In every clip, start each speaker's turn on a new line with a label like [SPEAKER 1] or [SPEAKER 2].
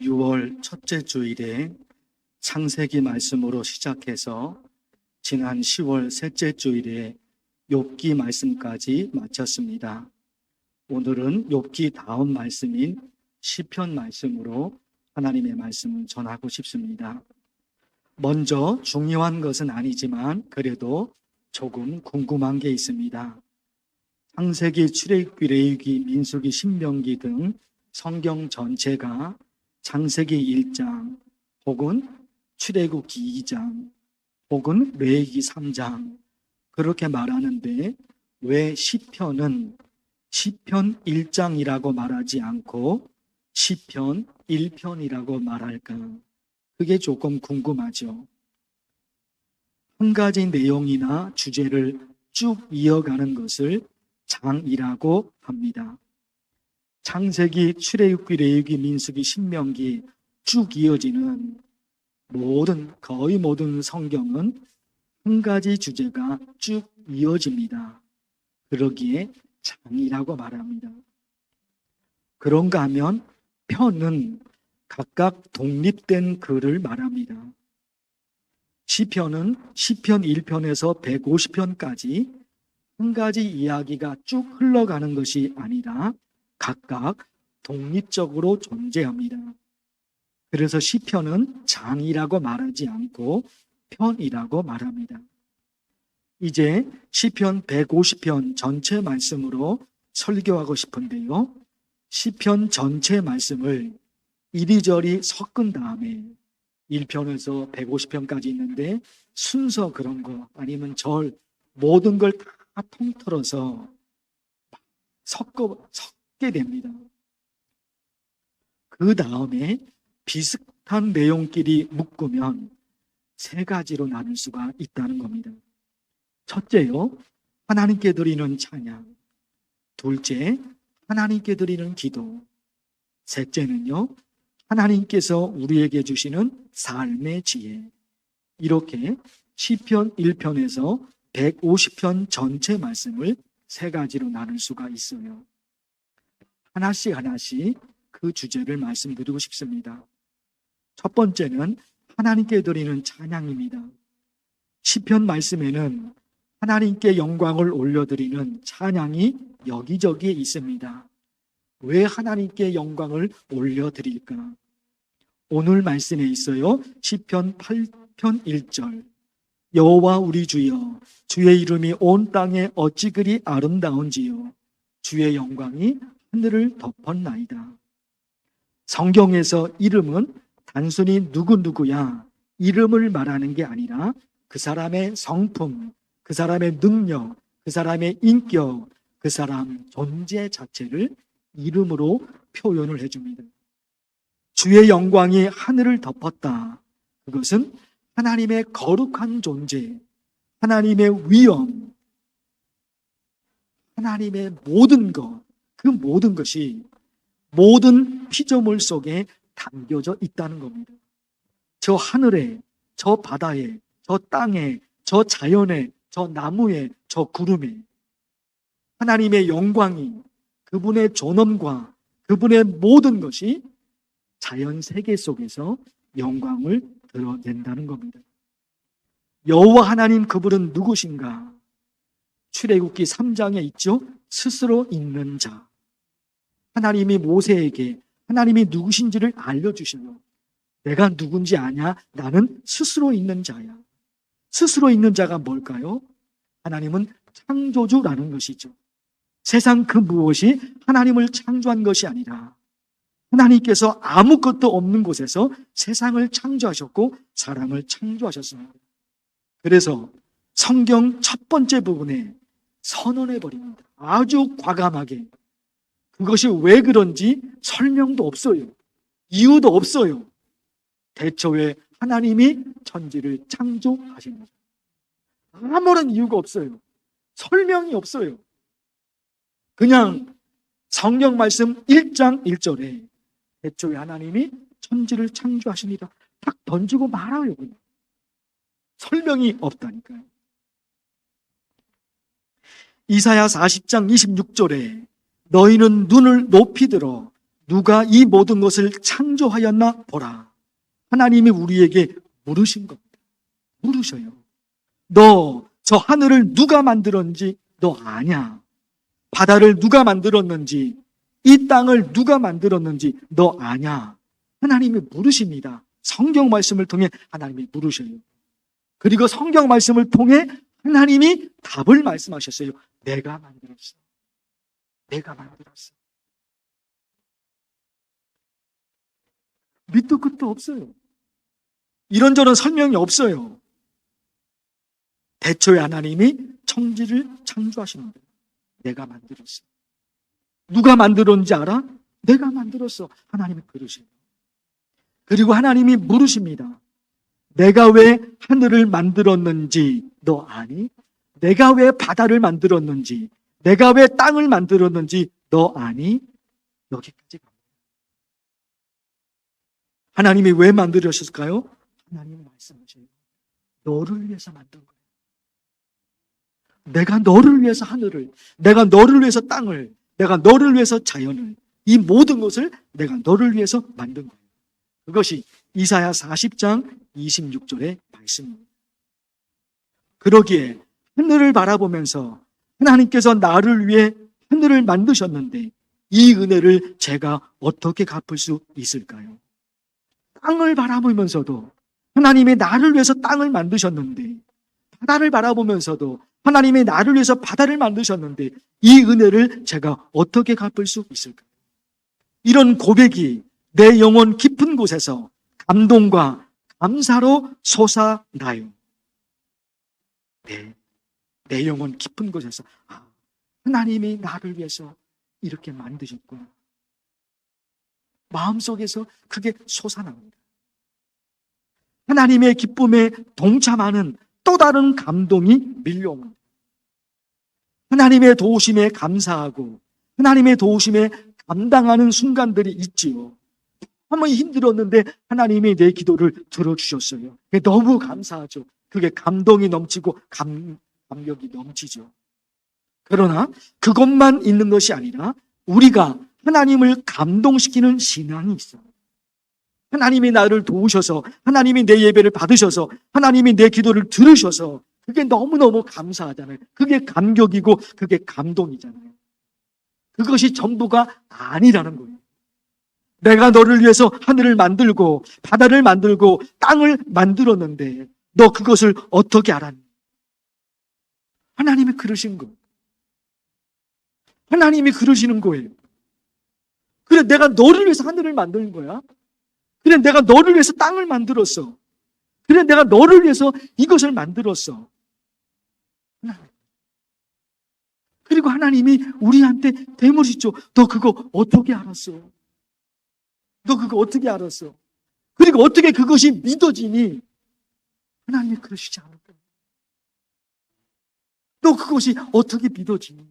[SPEAKER 1] 6월 첫째 주일에 창세기 말씀으로 시작해서 지난 10월 셋째 주일에 욥기 말씀까지 마쳤습니다. 오늘은 욥기 다음 말씀인 시편 말씀으로 하나님의 말씀을 전하고 싶습니다. 먼저 중요한 것은 아니지만 그래도 조금 궁금한 게 있습니다. 창세기, 출애굽기, 레위기, 민수기, 신명기 등 성경 전체가 창세기 1장 혹은 출애굽기 2장 혹은 레위기 3장 그렇게 말하는데 왜 시편은 시편 1장이라고 말하지 않고 시편 1편이라고 말할까? 그게 조금 궁금하죠. 한 가지 내용이나 주제를 쭉 이어가는 것을 장이라고 합니다. 창세기, 출애굽기, 레위기, 민수기, 신명기 쭉 이어지는 모든 거의 모든 성경은 한 가지 주제가 쭉 이어집니다. 그러기에 장이라고 말합니다. 그런가 하면 편은 각각 독립된 글을 말합니다. 시편은 시편 1편에서 150편까지 한 가지 이야기가 쭉 흘러가는 것이 아니라 각각 독립적으로 존재합니다. 그래서 시편은 장이라고 말하지 않고 편이라고 말합니다. 이제 시편 150편 전체 말씀으로 설교하고 싶은데요. 시편 전체 말씀을 이리저리 섞은 다음에 1편에서 150편까지 있는데 순서 그런 거 아니면 절 모든 걸 다 통틀어서 섞어 섞 게 됩니다. 그 다음에 비슷한 내용끼리 묶으면 세 가지로 나눌 수가 있다는 겁니다. 첫째요, 하나님께 드리는 찬양. 둘째, 하나님께 드리는 기도. 셋째는요, 하나님께서 우리에게 주시는 삶의 지혜. 이렇게 시편 1편에서 150편 전체 말씀을 세 가지로 나눌 수가 있어요. 하나씩 하나씩 그 주제를 말씀드리고 싶습니다. 첫 번째는 하나님께 드리는 찬양입니다. 시편 말씀에는 하나님께 영광을 올려드리는 찬양이 여기저기에 있습니다. 왜 하나님께 영광을 올려드릴까? 오늘 말씀에 있어요. 시편 8편 1절. 여호와 우리 주여 주의 이름이 온 땅에 어찌 그리 아름다운지요 주의 영광이 하늘을 덮었나이다. 성경에서 이름은 단순히 누구누구야 이름을 말하는 게 아니라 그 사람의 성품, 그 사람의 능력, 그 사람의 인격, 그 사람 존재 자체를 이름으로 표현을 해줍니다. 주의 영광이 하늘을 덮었다. 그것은 하나님의 거룩한 존재, 하나님의 위엄, 하나님의 모든 것, 그 모든 것이 모든 피조물 속에 담겨져 있다는 겁니다. 저 하늘에, 저 바다에, 저 땅에, 저 자연에, 저 나무에, 저 구름에 하나님의 영광이 그분의 존엄과 그분의 모든 것이 자연 세계 속에서 영광을 드러낸다는 겁니다. 여호와 하나님 그분은 누구신가? 출애굽기 3장에 있죠. 스스로 있는 자. 하나님이 모세에게 하나님이 누구신지를 알려주시며 내가 누군지 아냐? 나는 스스로 있는 자야. 스스로 있는 자가 뭘까요? 하나님은 창조주라는 것이죠. 세상 그 무엇이 하나님을 창조한 것이 아니라 하나님께서 아무것도 없는 곳에서 세상을 창조하셨고 사람을 창조하셨습니다. 그래서 성경 첫 번째 부분에 선언해 버립니다. 아주 과감하게. 그것이 왜 그런지 설명도 없어요. 이유도 없어요. 대초에 하나님이 천지를 창조하신 거죠. 아무런 이유가 없어요. 설명이 없어요. 그냥 성경 말씀 1장 1절에 대초에 하나님이 천지를 창조하시니라 딱 던지고 말아요. 그냥. 설명이 없다니까요. 이사야 40장 26절에 너희는 눈을 높이 들어 누가 이 모든 것을 창조하였나 보라. 하나님이 우리에게 물으신 겁니다. 물으셔요. 너 저 하늘을 누가 만들었는지 너 아냐? 바다를 누가 만들었는지 이 땅을 누가 만들었는지 너 아냐? 하나님이 물으십니다. 성경 말씀을 통해 하나님이 물으셔요. 그리고 성경 말씀을 통해 하나님이 답을 말씀하셨어요. 내가 만들었어. 내가 만들었어. 밑도 끝도 없어요. 이런저런 설명이 없어요. 대초에 하나님이 청지를 창조하시는데 내가 만들었어. 누가 만들었는지 알아? 내가 만들었어. 하나님이 그러세요. 그리고 하나님이 물으십니다. 내가 왜 하늘을 만들었는지 너 아니? 내가 왜 바다를 만들었는지, 내가 왜 땅을 만들었는지 너 아니? 여기까지 갑니다. 하나님이 왜 만들으셨을까요? 하나님이 말씀하세요. 너를 위해서 만든 거예요. 내가 너를 위해서 하늘을, 내가 너를 위해서 땅을, 내가 너를 위해서 자연을, 이 모든 것을 내가 너를 위해서 만든 거예요. 그것이 이사야 40장 26절의 말씀입니다. 그러기에 하늘을 바라보면서 하나님께서 나를 위해 하늘을 만드셨는데 이 은혜를 제가 어떻게 갚을 수 있을까요? 땅을 바라보면서도 하나님의 나를 위해서 땅을 만드셨는데 바다를 바라보면서도 하나님의 나를 위해서 바다를 만드셨는데 이 은혜를 제가 어떻게 갚을 수 있을까요? 이런 고백이 내 영혼 깊은 곳에서 감동과 감사로 솟아나요. 네. 내 영혼 깊은 곳에서 아, 하나님이 나를 위해서 이렇게 만드셨구나. 마음속에서 그게 솟아납니다. 하나님의 기쁨에 동참하는 또 다른 감동이 밀려옵니다. 하나님의 도우심에 감사하고 하나님의 도우심에 감당하는 순간들이 있지요. 한번 힘들었는데 하나님이 내 기도를 들어주셨어요. 너무 감사하죠. 그게 감동이 넘치고 감, 감격이 넘치죠. 그러나 그것만 있는 것이 아니라 우리가 하나님을 감동시키는 신앙이 있어요. 하나님이 나를 도우셔서 하나님이 내 예배를 받으셔서 하나님이 내 기도를 들으셔서 그게 너무너무 감사하잖아요. 그게 감격이고 그게 감동이잖아요. 그것이 전부가 아니라는 거예요. 내가 너를 위해서 하늘을 만들고 바다를 만들고 땅을 만들었는데 너 그것을 어떻게 알았니? 하나님이 그러신 거. 하나님이 그러시는 거예요. 그래, 내가 너를 위해서 하늘을 만드는 거야. 그래, 내가 너를 위해서 땅을 만들었어. 그래, 내가 너를 위해서 이것을 만들었어. 그리고 하나님이 우리한테 대물이죠. 너 그거 어떻게 알았어? 너 그거 어떻게 알았어? 그리고 어떻게 그것이 믿어지니? 하나님이 그러시지 않을 거 야. 너 그것이 어떻게 믿어지니?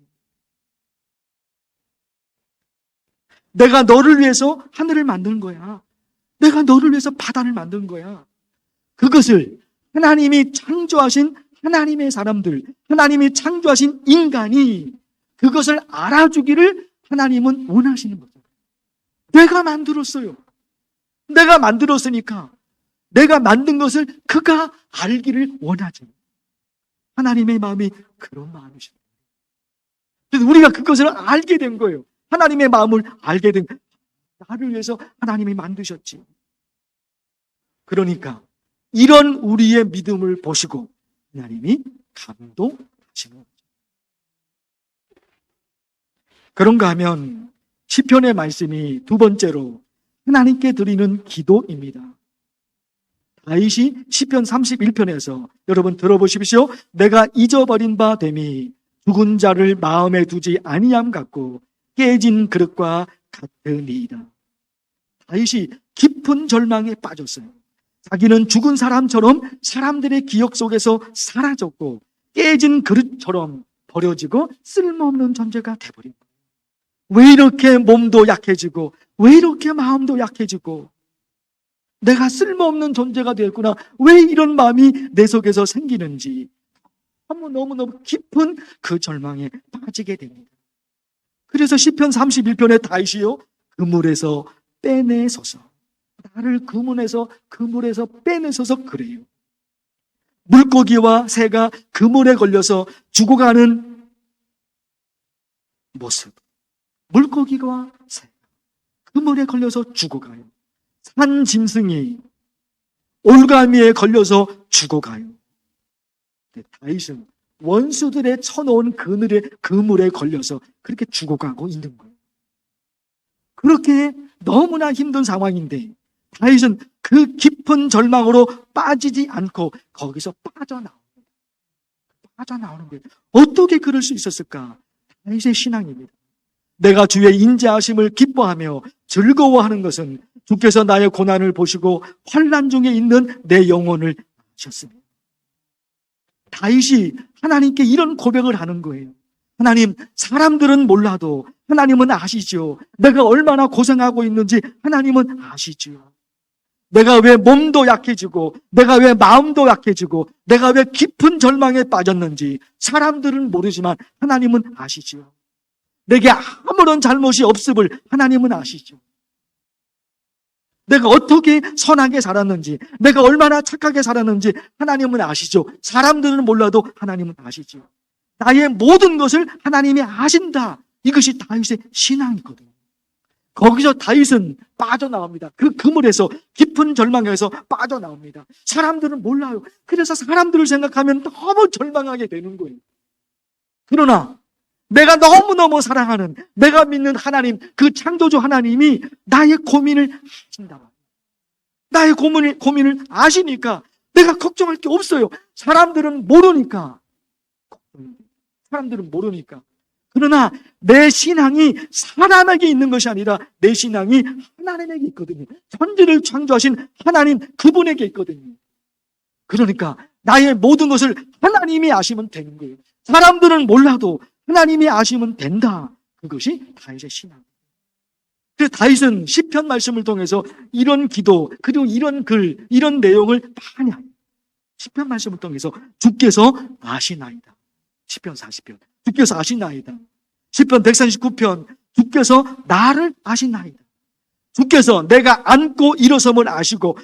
[SPEAKER 1] 내가 너를 위해서 하늘을 만든 거야. 내가 너를 위해서 바다를 만든 거야. 그것을 하나님이 창조하신 하나님의 사람들, 하나님이 창조하신 인간이 그것을 알아주기를 하나님은 원하시는 거죠. 내가 만들었어요. 내가 만들었으니까 내가 만든 것을 그가 알기를 원하죠. 하나님의 마음이 그런. 그래서 우리가 그것을 알게 된 거예요. 하나님의 마음을 알게 된 나를 위해서 하나님이 만드셨지. 그러니까 이런 우리의 믿음을 보시고 하나님이 감동하시는 거죠. 그런가 하면 시편의 말씀이 두 번째로 하나님께 드리는 기도입니다. 다윗이 시편 31편에서 여러분 들어보십시오. 내가 잊어버린 바 됨이 죽은 자를 마음에 두지 아니함 같고 깨진 그릇과 같으니이다. 다윗이 깊은 절망에 빠졌어요. 자기는 죽은 사람처럼 사람들의 기억 속에서 사라졌고 깨진 그릇처럼 버려지고 쓸모없는 존재가 돼버린 거예요. 왜 이렇게 몸도 약해지고 왜 이렇게 마음도 약해지고 내가 쓸모없는 존재가 되었구나. 왜 이런 마음이 내 속에서 생기는지 너무너무 깊은 그 절망에 빠지게 됩니다. 그래서 시편 31편의 다윗이요. 그물에서 빼내서서 나를 그물에서 그물에서 빼내서서 그래요. 물고기와 새가 그물에 걸려서 죽어가는 모습. 물고기와 새 그물에 걸려서 죽어가요. 산 짐승이 올가미에 걸려서 죽어가요. 네, 다윗은 원수들의 쳐놓은 그늘에 그물에 걸려서 그렇게 죽어가고 있는 거예요. 그렇게 너무나 힘든 상황인데 다윗은 그 깊은 절망으로 빠지지 않고 거기서 빠져나옵니다. 빠져나오는 거예요. 어떻게 그럴 수 있었을까? 다윗의 신앙입니다. 내가 주의 인자하심을 기뻐하며 즐거워하는 것은 주께서 나의 고난을 보시고 환란 중에 있는 내 영혼을 아셨습니다. 다윗이 하나님께 이런 고백을 하는 거예요. 하나님, 사람들은 몰라도 하나님은 아시죠. 내가 얼마나 고생하고 있는지 하나님은 아시죠. 내가 왜 몸도 약해지고, 내가 왜 마음도 약해지고, 내가 왜 깊은 절망에 빠졌는지 사람들은 모르지만 하나님은 아시죠. 내게 아무런 잘못이 없음을 하나님은 아시죠. 내가 어떻게 선하게 살았는지, 내가 얼마나 착하게 살았는지 하나님은 아시죠. 사람들은 몰라도 하나님은 아시죠. 나의 모든 것을 하나님이 아신다. 이것이 다윗의 신앙이거든요. 거기서 다윗은 빠져나옵니다. 그 그물에서 깊은 절망에서 빠져나옵니다. 사람들은 몰라요. 그래서 사람들을 생각하면 너무 절망하게 되는 거예요. 그러나 내가 너무너무 사랑하는 내가 믿는 하나님, 그 창조주 하나님이 나의 고민을 아신다. 나의 고민을, 고민을 아시니까 내가 걱정할 게 없어요. 사람들은 모르니까. 사람들은 모르니까. 그러나 내 신앙이 사람에게 있는 것이 아니라 내 신앙이 하나님에게 있거든요. 천지를 창조하신 하나님 그분에게 있거든요. 그러니까 나의 모든 것을 하나님이 아시면 되는 거예요. 사람들은 몰라도 하나님이 아시면 된다. 그것이 다윗의 신앙. 그래서 다윗은 시편 말씀을 통해서 이런 기도 그리고 이런 글 이런 내용을 많이. 시편 말씀을 통해서 주께서 아시나이다. 시편 40편 주께서 아시나이다. 시편 139편 주께서 나를 아시나이다. 주께서 내가 앉고 일어섬을 아시고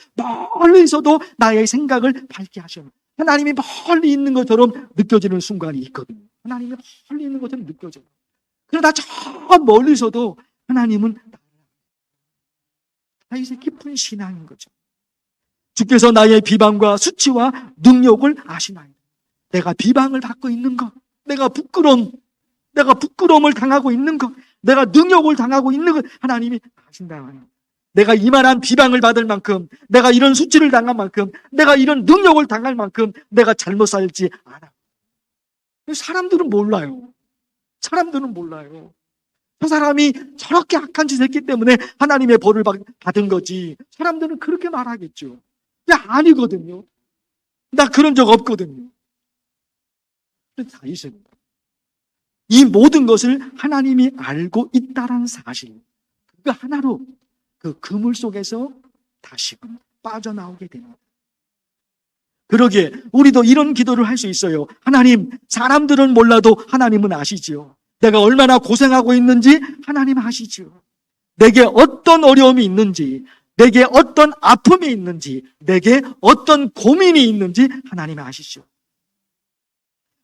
[SPEAKER 1] 멀리서도 나의 생각을 밝게 하셔. 하나님이 멀리 있는 것처럼 느껴지는 순간이 있거든요. 하나님이 멀리 있는 것처럼 느껴져요. 그러나 저 멀리서도 하나님은 다윗의 깊은 신앙인 거죠. 주께서 나의 비방과 수치와 능력을 아시나이다. 내가 비방을 받고 있는 것, 내가 부끄러움, 내가 부끄러움을 당하고 있는 것, 내가 능력을 당하고 있는 것 하나님이 아신다. 내가 이만한 비방을 받을 만큼, 내가 이런 수치를 당한 만큼, 내가 이런 능력을 당할 만큼 내가 잘못 살지 않아. 사람들은 몰라요. 사람들은 몰라요. 저 사람이 저렇게 악한 짓을 했기 때문에 하나님의 벌을 받은 거지. 사람들은 그렇게 말하겠죠. 근데 아니거든요. 나 그런 적 없거든요. 다윗은 이 모든 것을 하나님이 알고 있다는 사실, 그 하나로 그 그물 속에서 다시금 빠져나오게 됩니다. 그러기에 우리도 이런 기도를 할 수 있어요. 하나님, 사람들은 몰라도 하나님은 아시지요. 내가 얼마나 고생하고 있는지 하나님 아시죠. 내게 어떤 어려움이 있는지, 내게 어떤 아픔이 있는지, 내게 어떤 고민이 있는지 하나님 아시죠.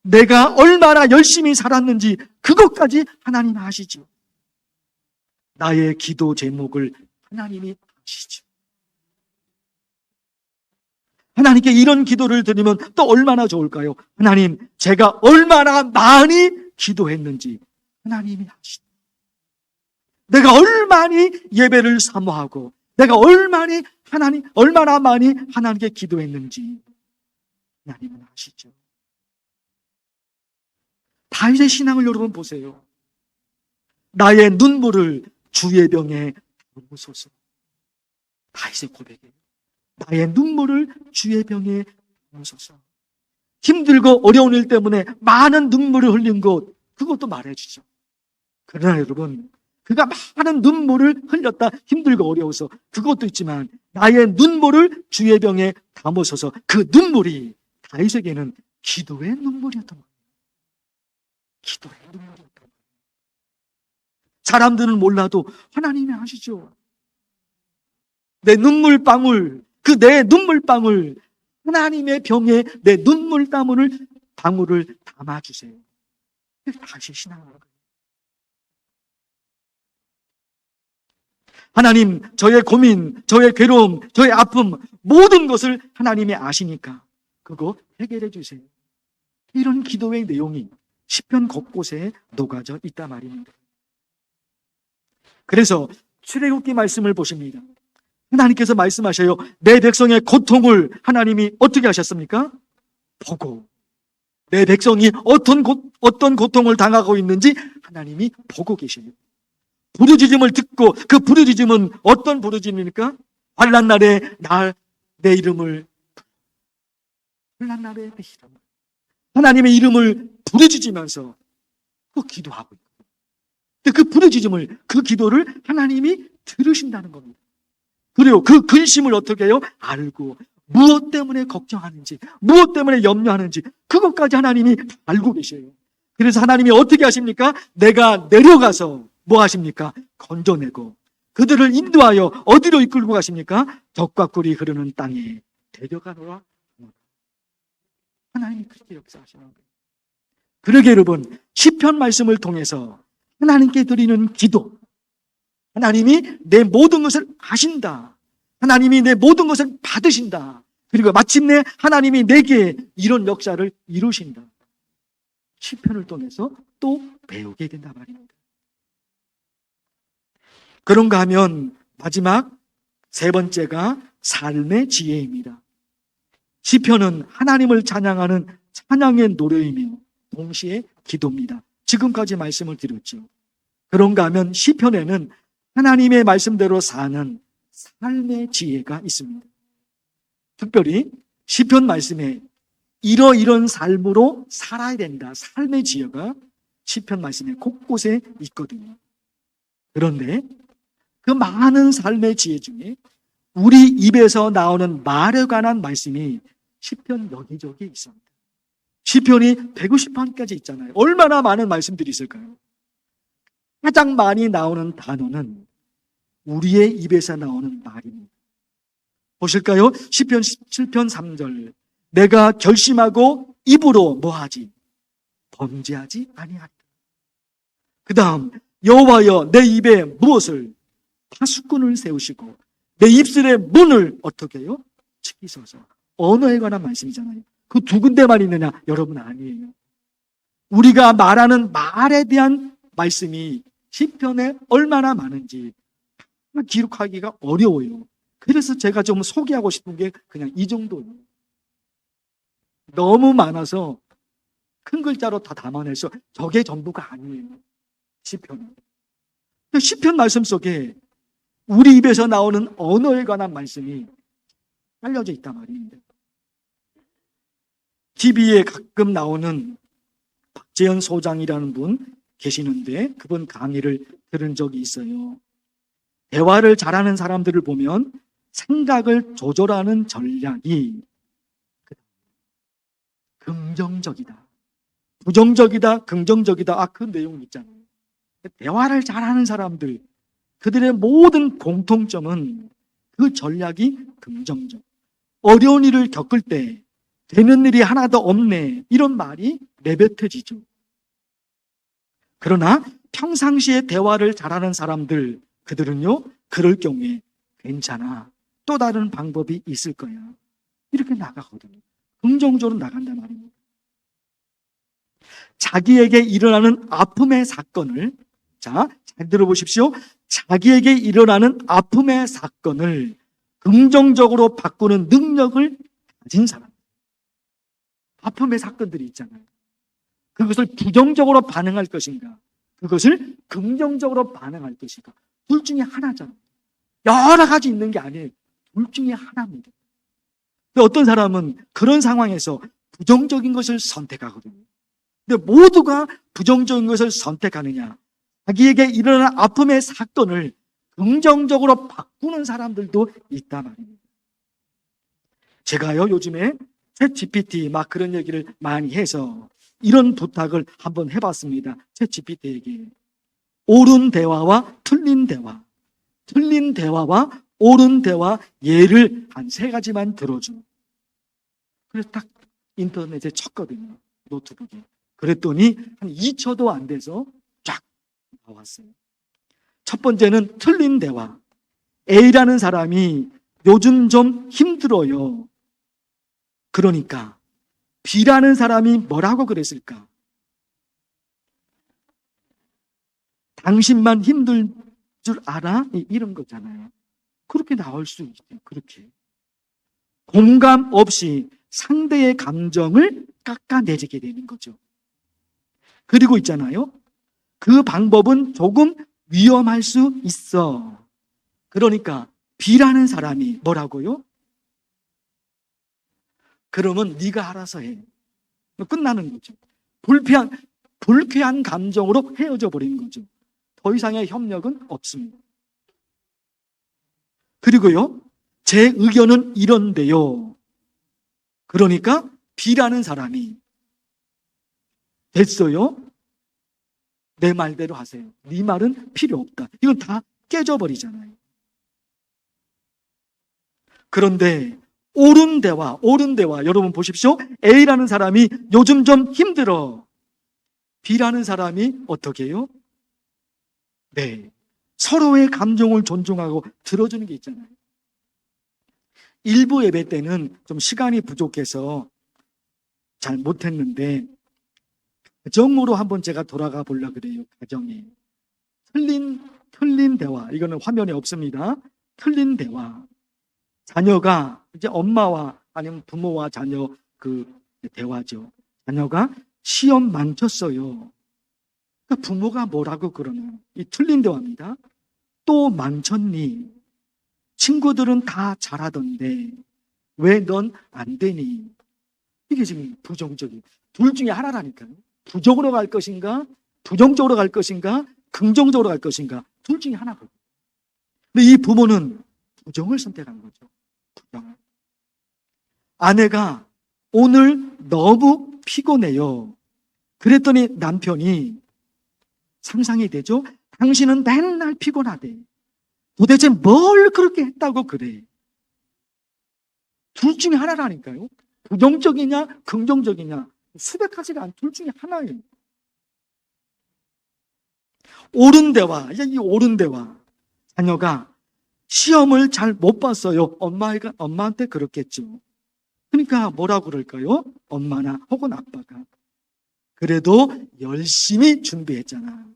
[SPEAKER 1] 내가 얼마나 열심히 살았는지 그것까지 하나님 아시죠. 나의 기도 제목을 하나님이 아시죠. 하나님께 이런 기도를 드리면 또 얼마나 좋을까요? 하나님, 제가 얼마나 많이 기도했는지 하나님이 아시죠. 내가 얼마나 예배를 사모하고 내가 얼마나 하나님 얼마나 많이 하나님께 기도했는지 하나님은 아시죠. 다윗의 신앙을 여러분 보세요. 나의 눈물을 주의 병에 담으소서. 다윗의 고백이에요. 나의 눈물을 주의 병에 담으소서. 힘들고 어려운 일 때문에 많은 눈물을 흘린 것, 그것도 말해주죠. 그러나 여러분, 그가 많은 눈물을 흘렸다. 힘들고 어려워서. 그것도 있지만, 나의 눈물을 주의 병에 담으소서. 그 눈물이 다윗에게는 기도의 눈물이었던 거예요. 기도의 눈물이었던 거예요. 사람들은 몰라도 하나님이 아시죠. 내 눈물 방울, 그 내 눈물방울, 하나님의 병에 내 눈물 방울을, 방울을 담아주세요. 다시 신앙하는. 하나님, 저의 고민, 저의 괴로움, 저의 아픔, 모든 것을 하나님이 아시니까 그거 해결해 주세요. 이런 기도의 내용이 시편 곳곳에 녹아져 있단 말입니다. 그래서 출애굽기 말씀을 보십니다. 하나님께서 말씀하셔요. 내 백성의 고통을 하나님이 어떻게 하셨습니까? 보고 내 백성이 어떤 고, 어떤 고통을 당하고 있는지 하나님이 보고 계셔요. 부르짖음을 듣고 그 부르짖음은 어떤 부르짖음입니까? 환란 날에 날 내 이름을 환란 날에 내 이름을 하나님의 이름을 부르짖으면서 그 기도하고 있고 그 부르짖음을 그 기도를 하나님이 들으신다는 겁니다. 그리고 그 근심을 어떻게 해요? 알고 무엇 때문에 걱정하는지 무엇 때문에 염려하는지 그것까지 하나님이 알고 계셔요. 그래서 하나님이 어떻게 하십니까? 내가 내려가서 뭐 하십니까? 건져내고 그들을 인도하여 어디로 이끌고 가십니까? 적과 꿀이 흐르는 땅에 데려가노라. 하나님이 그렇게 역사하시는 거예요. 그러게 여러분 시편 말씀을 통해서 하나님께 드리는 기도 하나님이 내 모든 것을 아신다. 하나님이 내 모든 것을 받으신다. 그리고 마침내 하나님이 내게 이런 역사를 이루신다. 시편을 통해서 또 배우게 된다 말입니다. 그런가 하면 마지막 세 번째가 삶의 지혜입니다. 시편은 하나님을 찬양하는 찬양의 노래이며 동시에 기도입니다. 지금까지 말씀을 드렸죠. 그런가 하면 시편에는 하나님의 말씀대로 사는 삶의 지혜가 있습니다. 특별히 시편 말씀에 이러이런 삶으로 살아야 된다. 삶의 지혜가 시편 말씀에 곳곳에 있거든요. 그런데 그 많은 삶의 지혜 중에 우리 입에서 나오는 말에 관한 말씀이 시편 여기저기 있습니다. 시편이 150편까지 있잖아요. 얼마나 많은 말씀들이 있을까요? 가장 많이 나오는 단어는 우리의 입에서 나오는 말입니다. 보실까요? 시편 17편 3절. 내가 결심하고 입으로 뭐하지? 범죄하지 아니하리라. 그 다음 여호와여 내 입에 무엇을 파수꾼을 세우시고 내 입술의 문을 어떻게 해요? 치기소서. 언어에 관한 말씀이잖아요. 그 두 군데만 있느냐? 여러분 아니에요. 우리가 말하는 말에 대한 말씀이 시편에 얼마나 많은지 기록하기가 어려워요. 그래서 제가 좀 소개하고 싶은 게 그냥 이 정도예요. 너무 많아서 큰 글자로 다 담아내서 저게 전부가 아니에요. 시편. 시편 말씀 속에 우리 입에서 나오는 언어에 관한 말씀이 알려져 있단 말입니다. TV에 가끔 나오는 박재현 소장이라는 분 계시는데 그분 강의를 들은 적이 있어요. 대화를 잘하는 사람들을 보면 생각을 조절하는 전략이 긍정적이다. 부정적이다, 긍정적이다. 아, 그 내용 있잖아요. 대화를 잘하는 사람들, 그들의 모든 공통점은 그 전략이 긍정적. 어려운 일을 겪을 때 되는 일이 하나도 없네. 이런 말이 내뱉어지죠. 그러나 평상시에 대화를 잘하는 사람들, 그들은요, 그럴 경우에 괜찮아. 또 다른 방법이 있을 거야. 이렇게 나가거든요. 긍정적으로 나간단 말입니다. 자기에게 일어나는 아픔의 사건을, 자, 잘 들어보십시오. 자기에게 일어나는 아픔의 사건을 긍정적으로 바꾸는 능력을 가진 사람. 아픔의 사건들이 있잖아요. 그것을 부정적으로 반응할 것인가? 그것을 긍정적으로 반응할 것인가? 둘 중에 하나잖아요. 여러 가지 있는 게 아니에요. 둘 중에 하나입니다. 어떤 사람은 그런 상황에서 부정적인 것을 선택하거든요. 근데 모두가 부정적인 것을 선택하느냐? 자기에게 일어난 아픔의 사건을 긍정적으로 바꾸는 사람들도 있단 말입니다. 제가요, 요즘에 챗 GPT 막 그런 얘기를 많이 해서 이런 부탁을 한번 해봤습니다. 챗 GPT에게. 옳은 대화와 틀린 대화, 틀린 대화와 옳은 대화 예를 한 세 가지만 들어줘. 그래서 딱 인터넷에 쳤거든요. 노트북에. 그랬더니 한 2초도 안 돼서 쫙 나왔어요. 첫 번째는 틀린 대화. A라는 사람이 요즘 좀 힘들어요. 그러니까 B라는 사람이 뭐라고 그랬을까? 당신만 힘들 줄 알아? 이- 이런 거잖아요. 그렇게 나올 수 있죠. 그렇게. 공감 없이 상대의 감정을 깎아내리게 되는 거죠. 그리고 있잖아요. 그 방법은 조금 위험할 수 있어. 그러니까 B라는 사람이 뭐라고요? 그러면 네가 알아서 해. 끝나는 거죠. 불쾌한 불쾌한 감정으로 헤어져 버린 거죠. 더 이상의 협력은 없습니다. 그리고요, 제 의견은 이런데요. 그러니까 B라는 사람이 됐어요. 내 말대로 하세요. 네 말은 필요 없다. 이건 다 깨져버리잖아요. 그런데 옳은 대화, 옳은 대화. 여러분 보십시오. A라는 사람이 요즘 좀 힘들어. B라는 사람이 어떻게 해요? 네. 서로의 감정을 존중하고 들어주는 게 있잖아요. 일부 예배 때는 좀 시간이 부족해서 잘 못했는데, 가정으로 한번 제가 돌아가 보려 그래요, 가정에. 틀린, 틀린 대화. 이거는 화면에 없습니다. 틀린 대화. 자녀가 이제 엄마와 아니면 부모와 자녀 그 대화죠. 자녀가 시험 망쳤어요. 그러니까 부모가 뭐라고 그러나요? 이 틀린 대화입니다. 또 망쳤니? 친구들은 다 잘하던데 왜 넌 안 되니? 이게 지금 부정적인 둘 중에 하나라니까요. 부정으로 갈 것인가? 부정적으로 갈 것인가? 긍정적으로 갈 것인가? 둘 중에 하나거든요. 근데 이 부모는 부정을 선택한 거죠. 아내가 오늘 너무 피곤해요. 그랬더니 남편이 상상이 되죠? 당신은 맨날 피곤하대. 도대체 뭘 그렇게 했다고 그래? 둘 중에 하나라니까요. 부정적이냐, 긍정적이냐. 수백 가지가 아닌 둘 중에 하나예요. 옳은 대화, 이 옳은 대화. 자녀가 시험을 잘 못 봤어요. 엄마가, 엄마한테 그렇겠죠. 그러니까 뭐라고 그럴까요? 엄마나 혹은 아빠가. 그래도 열심히 준비했잖아.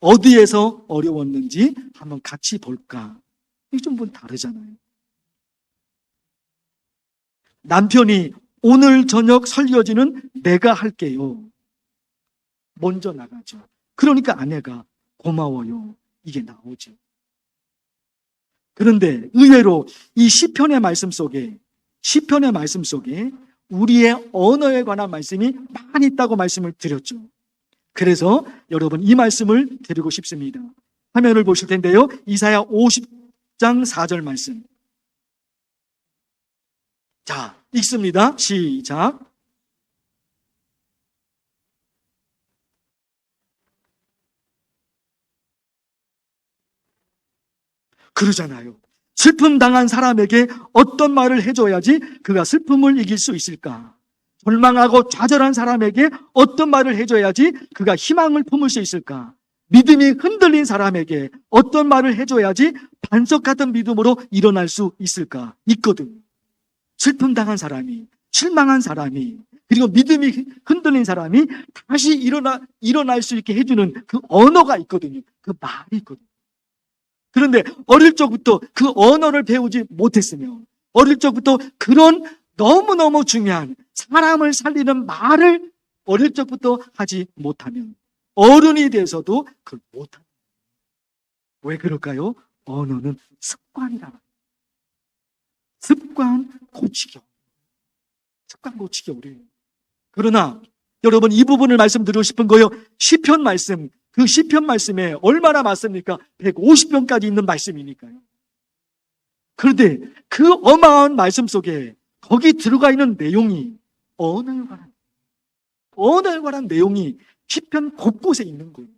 [SPEAKER 1] 어디에서 어려웠는지 한번 같이 볼까? 좀 다르잖아요. 남편이 오늘 저녁 설거지는 내가 할게요. 먼저 나가죠. 그러니까 아내가 고마워요. 이게 나오죠. 그런데 의외로 이 시편의 말씀 속에 시편의 말씀 속에 우리의 언어에 관한 말씀이 많이 있다고 말씀을 드렸죠. 그래서 여러분 이 말씀을 드리고 싶습니다. 화면을 보실 텐데요. 이사야 50장 4절 말씀. 자, 읽습니다. 시작. 그러잖아요. 슬픔 당한 사람에게 어떤 말을 해줘야지 그가 슬픔을 이길 수 있을까? 절망하고 좌절한 사람에게 어떤 말을 해줘야지 그가 희망을 품을 수 있을까? 믿음이 흔들린 사람에게 어떤 말을 해줘야지 반석 같은 믿음으로 일어날 수 있을까? 있거든. 슬픔 당한 사람이, 실망한 사람이, 그리고 믿음이 흔들린 사람이 다시 일어나, 일어날 수 있게 해주는 그 언어가 있거든요. 그 말이 있거든요. 그런데 어릴 적부터 그 언어를 배우지 못했으면 어릴 적부터 그런 너무너무 중요한 사람을 살리는 말을 어릴 적부터 하지 못하면 어른이 돼서도 그걸 못한다. 왜 그럴까요? 언어는 습관이라. 습관 고치기. 습관 고치기 어려워요. 그러나 여러분 이 부분을 말씀드리고 싶은 거예요. 시편 말씀 그 시편 말씀에 얼마나 많습니까? 150편까지 있는 말씀이니까요. 그런데 그 어마어마한 말씀 속에 거기 들어가 있는 내용이 언어에 관한 언어에 관한 내용이 시편 곳곳에 있는 거예요.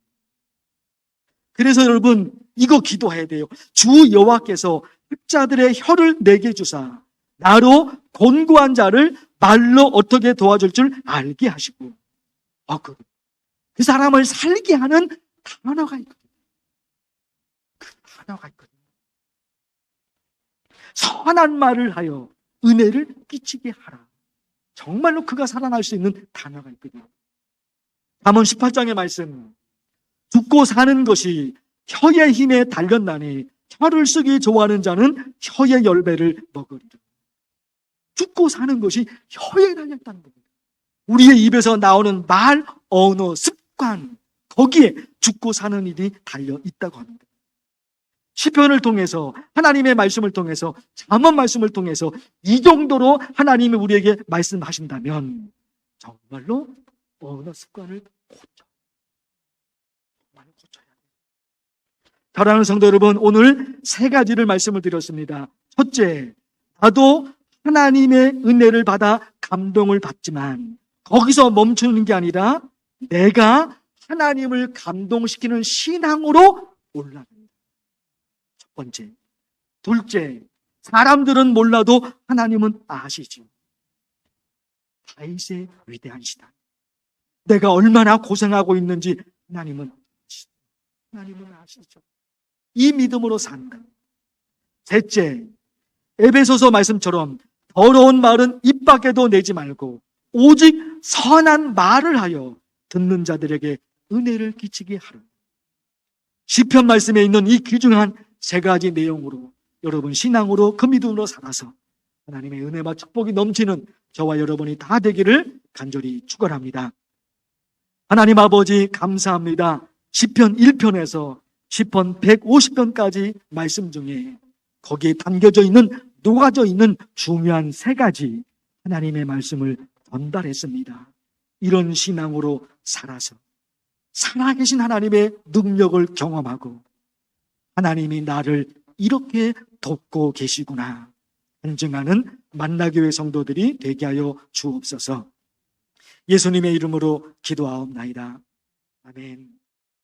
[SPEAKER 1] 그래서 여러분 이거 기도해야 돼요. 주 여호와께서 흑자들의 혀를 내게 주사 나로 곤고한 자를 말로 어떻게 도와줄 줄 알게 하시고 어, 그, 그 사람을 살게 하는 단어가 있거든요. 그 단어가 있거든요. 선한 말을 하여 은혜를 끼치게 하라. 정말로 그가 살아날 수 있는 단어가 있거든요. 잠언 18장의 말씀. 죽고 사는 것이 혀의 힘에 달렸나니 혀를 쓰기 좋아하는 자는 혀의 열매를 먹으리라. 죽고 사는 것이 혀에 달렸다는 겁니다. 우리의 입에서 나오는 말, 언어, 습 관, 거기에 죽고 사는 일이 달려 있다고 합니다. 시편을 통해서 하나님의 말씀을 통해서 잠언 말씀을 통해서 이 정도로 하나님이 우리에게 말씀하신다면 정말로 언어 습관을 고쳐 정말 고쳐야 돼요. 사랑하는 성도 여러분, 오늘 세 가지를 말씀을 드렸습니다. 첫째, 나도 하나님의 은혜를 받아 감동을 받지만 거기서 멈추는 게 아니라 내가 하나님을 감동시키는 신앙으로 올라간다. 첫 번째. 둘째, 사람들은 몰라도 하나님은 아시죠. 다윗의 위대한 신앙. 내가 얼마나 고생하고 있는지 하나님은 아시죠. 하나님은 아시죠. 이 믿음으로 산다. 셋째, 에베소서 말씀처럼 더러운 말은 입 밖에도 내지 말고 오직 선한 말을 하여 듣는 자들에게 은혜를 끼치게 하라. 시편 말씀에 있는 이 귀중한 세 가지 내용으로 여러분 신앙으로 그 믿음으로 살아서 하나님의 은혜와 축복이 넘치는 저와 여러분이 다 되기를 간절히 축원합니다. 하나님 아버지 감사합니다. 시편 1편에서 시편 150편까지 말씀 중에 거기에 담겨져 있는 녹아져 있는 중요한 세 가지 하나님의 말씀을 전달했습니다. 이런 신앙으로 살아서 살아계신 하나님의 능력을 경험하고 하나님이 나를 이렇게 돕고 계시구나 인증하는 만나교회 성도들이 되게 하여 주옵소서 예수님의 이름으로 기도하옵나이다. 아멘.